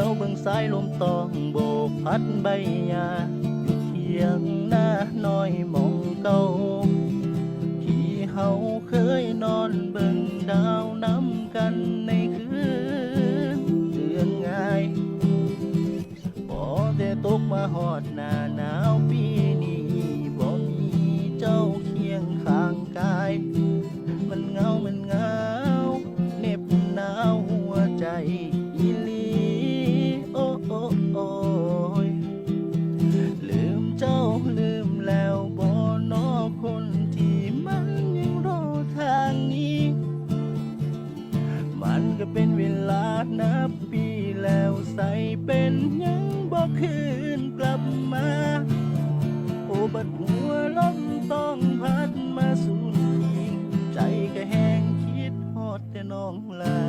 ยวเบิ่งสายลมตองโบกพัดใบหญ้าอยู่เทียงหน้าน้อยมองเก่าที่เฮาเคยนอนเบิ่งดาวน้ำกันในคืนเดือนง่ายพอแต่ตกมาหอดหน้าหนาวปีนี้บ่มีเจ้าเคียงข้างกาย มันเหงามันเหงาเน็บหนาว เป็นเวลานับปีแล้วใส่เป็นยังบอกคืนกลับมา โอบัดหัวล้มต้องพัดมาสูนทีใจก็แห้งคิดหอดแต่น้องลา